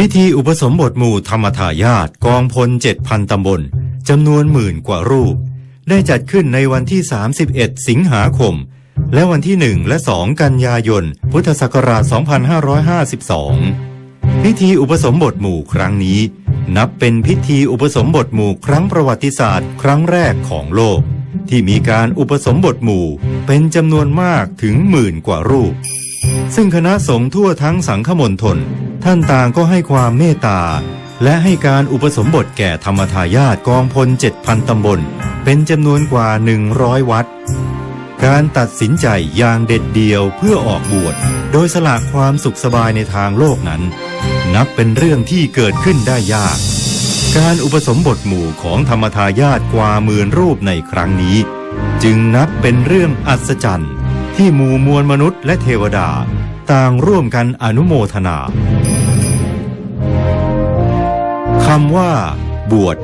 พิธีอุปสมบทหมู่ธรรมทายาทกองพลเจ็ดพันตำบลจำนวนหมื่นกว่ารูป ได้จัดขึ้นในวันที่ 31 สิงหาคม และวันที่ 1 และ 2 กันยายน พุทธศักราช 2552 พิธีอุปสมบทหมู่ครั้งนี้ นับเป็นพิธีอุปสมบทหมู่ครั้งประวัติศาสตร์ครั้งแรกของโลก ที่มีการอุปสมบทหมู่เป็นจำนวนมากถึงหมื่นกว่ารูป ซึ่งคณะสงฆ์ทั่วทั้งสังฆมณฑล ท่านต่างก็ให้ความเมตตา และให้การอุปสมบทแก่ธรรมทายาทกองพล 7,000 ตำบล เป็นจำนวนกว่า 100 วัด การตัดสินใจอย่างเด็ดเดียวเพื่อออกบวชโดยสละความสุขสบายในทางโลกนั้น นับเป็นเรื่องที่เกิดขึ้นได้ยาก การอุปสมบทหมู่ของธรรมทายาทกว่าหมื่นรูปในครั้งนี้ จึงนับเป็นเรื่องอัศจรรย์ที่หมู่มวลมนุษย์และเทวดาต่างร่วมกันอนุโมทนาำว่า บวช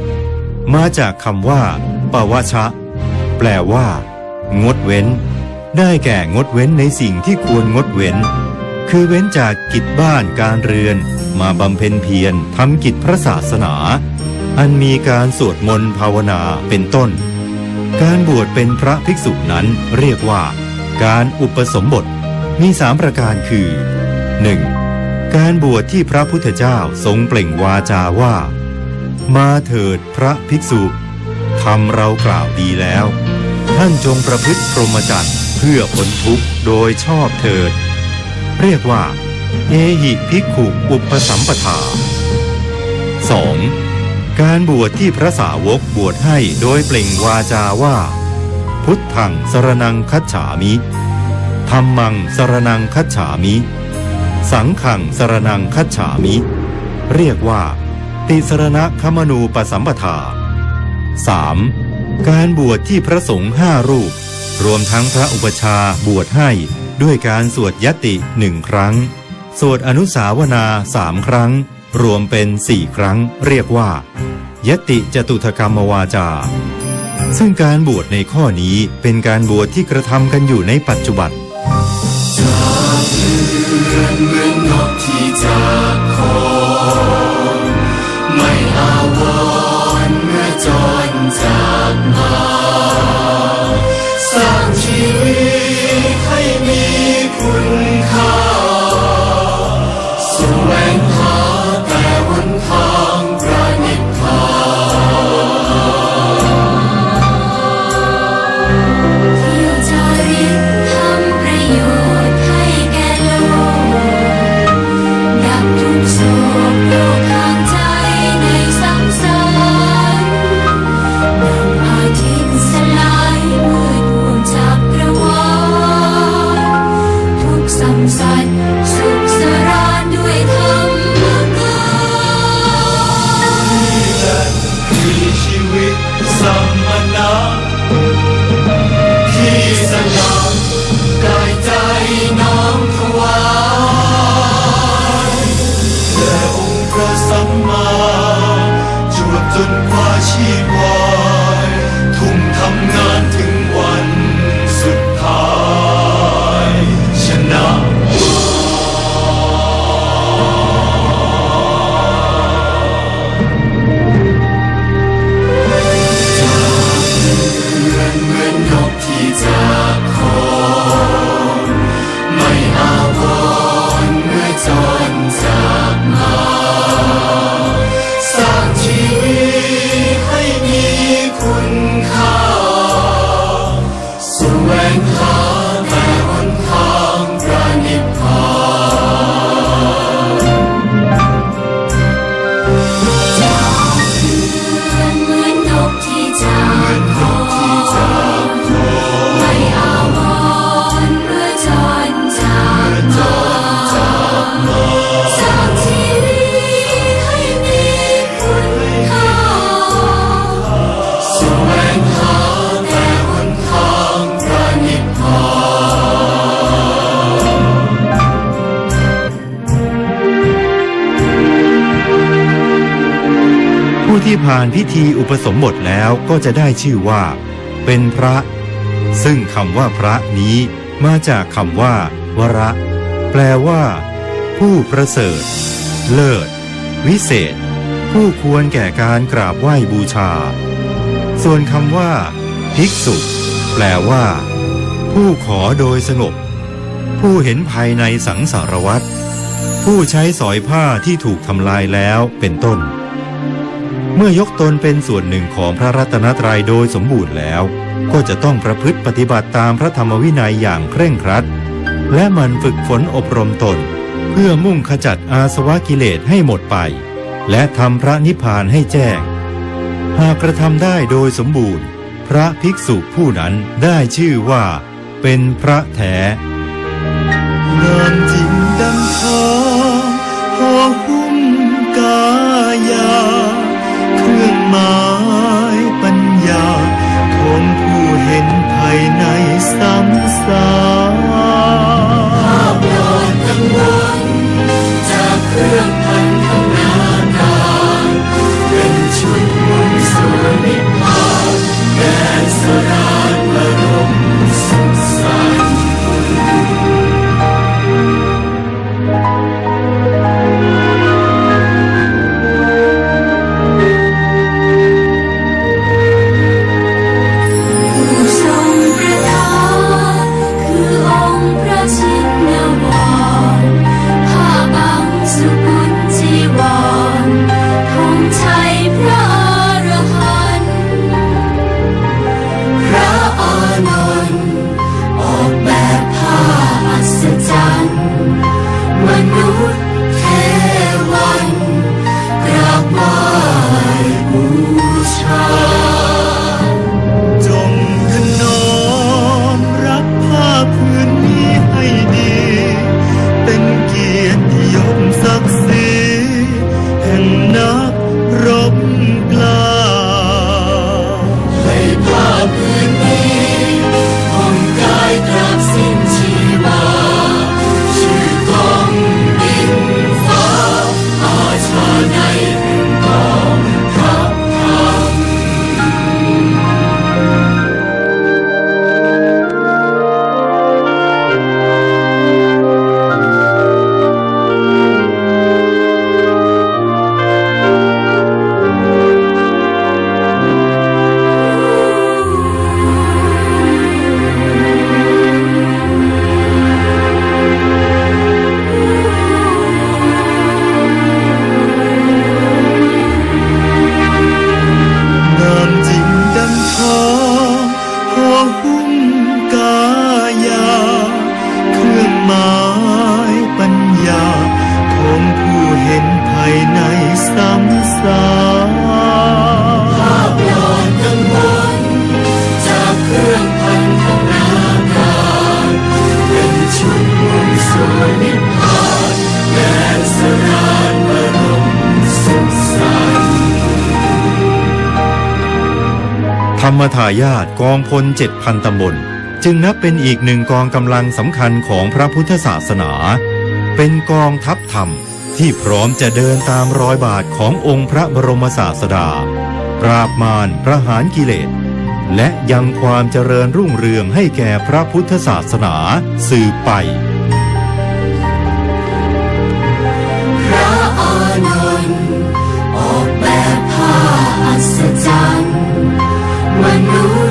มาจากคำว่าปวชะ แปลว่า งดเว้น ได้แก่งดเว้นในสิ่งที่ควรงดเว้น คือเว้นจากกิจบ้านการเรือน มาบำเพ็ญเพียรทำกิจพระศาสนา อันมีการสวดมนต์ภาวนาเป็นต้น การบวชเป็นพระภิกษุนั้นเรียกว่า การอุปสมบทมีสามประการคือ 1. การบวชที่พระพุทธเจ้าทรงเปล่งวาจาว่า มาเถิดพระภิกษุทำเรากล่าวดีแล้ว ท่านจงประพฤติพรหมจรรย์เพื่อพ้นทุกข์โดยชอบเถิด เรียกว่า เอหิภิกขุอุปสัมปทา 2. การบวชที่พระสาวกบวชให้โดยเปล่งวาจาว่า พุทธังสรนังคัจฉามิธรรมังสรนังคัจฉามิ สังขังสรนังคัจฉามิ เรียกว่า ติสรณะคมนูปสัมปทา 3. การบวชที่พระสงฆ์ห้ารูป รวมทั้งพระอุปชาบวชให้ ด้วยการสวดยติหนึ่งครั้ง สวดอนุสาวนาสามครั้ง รวมเป็นสี่ครั้งเรียกว่า ยติจตุถกรรมวาจา ซึ่งการบวชในข้อนี้เป็นการบวชที่กระทำกันอยู่ในปัจจุบันเหมือนนกที่จาก ที่ผ่านพิธีอุปสมบทแล้วก็จะได้ชื่อว่า เป็นพระ ซึ่งคำว่าพระนี้มาจากคำว่า วระ แปลว่า ผู้ประเสริฐ เลิศ วิเศษ ผู้ควรแก่การกราบไหว้บูชา ส่วนคำว่า ภิกษุ แปลว่า ผู้ขอโดยสงบ ผู้เห็นภายในสังสารวัตรผู้ใช้สอยผ้าที่ถูกทำลายแล้วเป็นต้น เมื่อยกตนเป็นส่วนหนึ่งของพระรัตนตรัยโดยสมบูรณ์แล้ว ก็จะต้องประพฤติปฏิบัติตามพระธรรมวินัยอย่างเคร่งครัด และมันฝึกฝนอบรมตน เพื่อมุ่งขจัดอาสวะกิเลสให้หมดไป และทำพระนิพพานให้แจ้ง หากกระทำได้โดยสมบูรณ์ พระภิกษุผู้นั้นได้ชื่อว่า เป็นพระแท้งามจริงดังทอ ธรรมทายาทกองพลเจ็ดพันตำบล จึงนับเป็นอีกหนึ่งกองกำลังสำคัญของพระพุทธศาสนา เป็นกองทัพธรรมที่พร้อมจะเดินตามรอยบาทขององค์พระบรมศาสดา ปราบมารประหารกิเลส และยังความเจริญรุ่งเรืองให้แก่พระพุทธศาสนาสืบไป gian. Mà nỗi